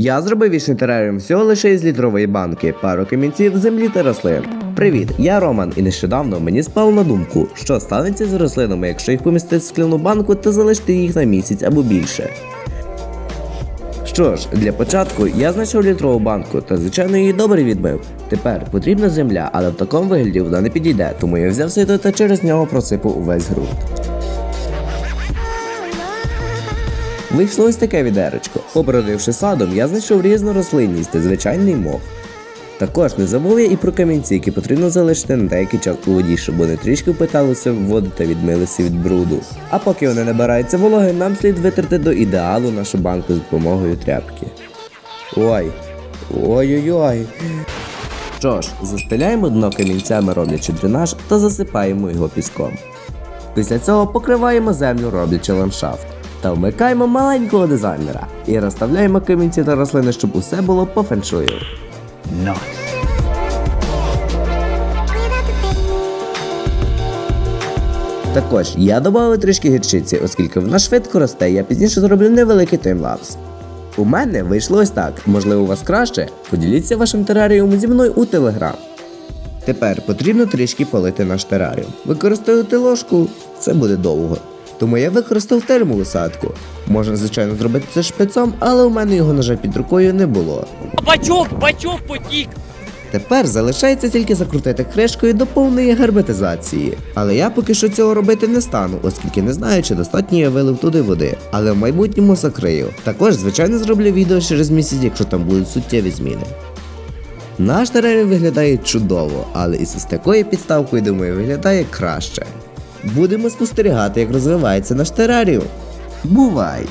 Я зробив вічний тераріум всього лише із літрової банки, пару камінців, землі та рослин. Привіт, я Роман, і нещодавно мені спало на думку, що станеться з рослинами, якщо їх помістити в скляну банку та залишити їх на місяць або більше. Що ж, для початку я знайшов літрову банку та звичайно її добре відмив. Тепер потрібна земля, але в такому вигляді вона не підійде, тому я взяв сито та через нього просипав увесь ґрунт. Вийшло ось таке відеречко. Обродивши садом, я знайшов різну рослинність та звичайний мох. Також не забув я і про камінці, які потрібно залишити на деякий час у воді, щоб вони трішки впиталися в воду та відмилися від бруду. А поки вони набираються вологи, нам слід витерти до ідеалу нашу банку з допомогою тряпки. Ой. Ой-ой-ой. Що ж, застеляємо дно камінцями, роблячи дренаж, та засипаємо його піском. Після цього покриваємо землю, роблячи ландшафт. Та вмикаємо маленького дизайнера і розставляємо камінці та рослини, щоб усе було по феншую. Також я додав трішки гірчиці, оскільки вона швидко росте, я пізніше зроблю невеликий таймлапс. У мене вийшло ось так. Можливо, у вас краще? Поділіться вашим тераріумом зі мною у телеграм. Тепер потрібно трішки полити наш тераріум. Використовувати ложку це буде довго. Тому я використав термоусадку. Можна, звичайно, зробити це шпицом, але у мене його, на жаль, під рукою не було. Бачок, бачок потік. Тепер залишається тільки закрутити кришкою до повної герметизації. Але я поки що цього робити не стану, оскільки не знаю, чи достатньо я вилив туди води, але в майбутньому закрию. Також, звичайно, зроблю відео через місяць, якщо там будуть суттєві зміни. Наш тераріум виглядає чудово, але із ось такою підставкою, думаю, виглядає краще. Будемо спостерігати, як розвивається наш тераріум. Бувай!